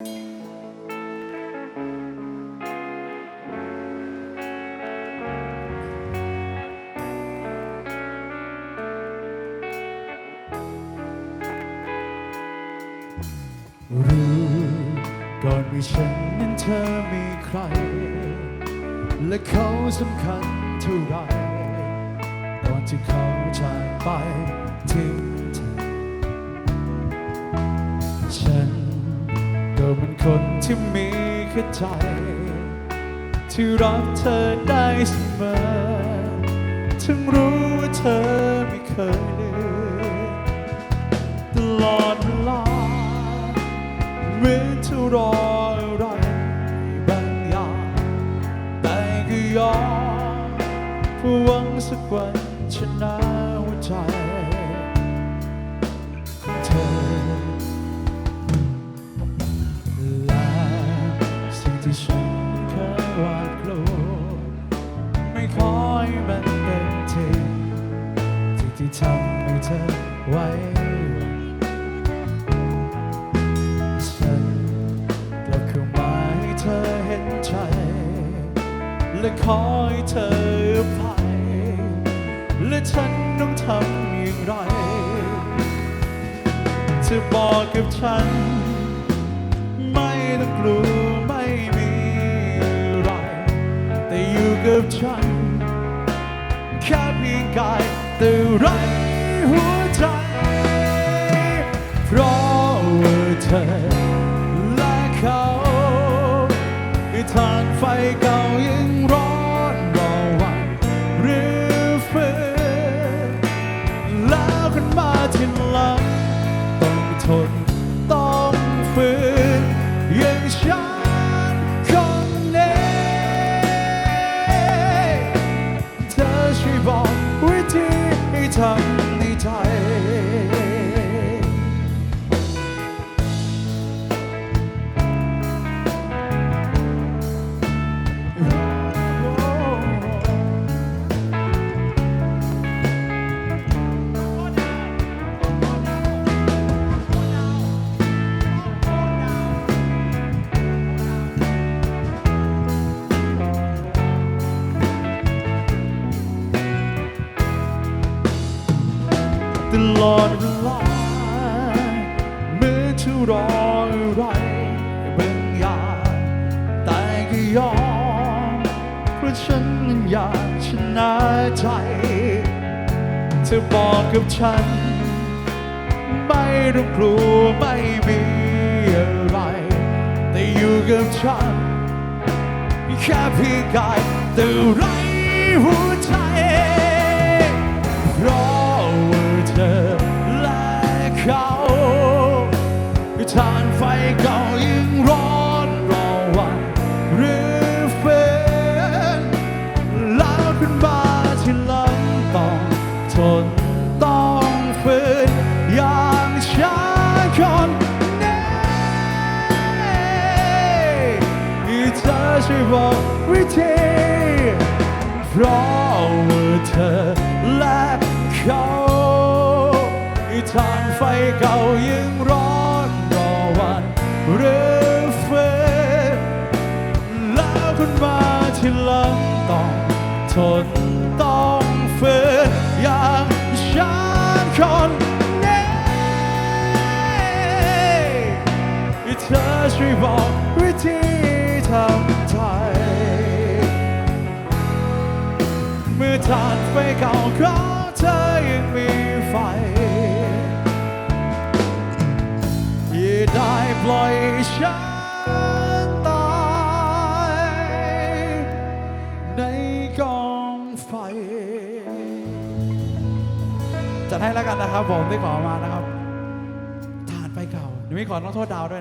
รู้ก่อนมีฉันนั้นเธอมีใคร และเขาสำคัญเท่าไรก่อนที่เขาจากไปทิ้ง คนที่มีแค่ใจ ที่รักเธอได้เสมอถึงรู้ว่าเธอไม่เคยลืมตลอดเวลาเหมือนเธอรออะไรบางอย่างแต่ก็ยอมเพื่อหวังสักวันชนะหัวใจ ที่ฉันเคยหวาดกลัวไม่ขอให้มันเป็นจริงสิ่ที่ทำให้เธอไว้ฉันกลับเข้ามาให้เธอเห็นใจ และขอให้เธออภัยและฉันต้องทำอย่างไรเธอบอกกับฉัน ไม่ต้องกลัว กับฉัน แค่เพียงกายแต่ไรหัวใจ เพราะว่าเธอและเขาให้ทานไฟเก่ายัง บอกวิธีทำ ลอดเวลาเมื่อเธอรออะไรบางอย่างแต่ก็ยอมเพราะฉันนั้นอยากชนะใจ เธอบอกกับฉัน ไม่ต้องกลัวไม่มีอะไร แต่อยู่กับฉันแค่เพียงกายแต่ไรหัวานไฟเก่ายังร้อนรอวันหรือฟื้นแล้วขึ้นมาที่หลังต้องทนต้องฝืนอย่างฉันคนนี้ที่เธอช่วยบอกวิธีเพราะว่าเธอและเขาที่ทานไฟเก่ายังร้อน วันหรือฟื้นแล้วคุณมาที่หลังต้องทนต้องฝืนอย่างฉันคนนี้ที่เธอช่วยบอกวิธีทำใจเมื่อทานไฟเก่าของเธอยังมีไฟ ล่อยฉันตายในกองไฟ จัดให้แล้วกันนะครับผมไม่ขอมานะครับ ทานไปเก่าเดี๋ยวไม่ขอต้องโทษดาวด้วยนะ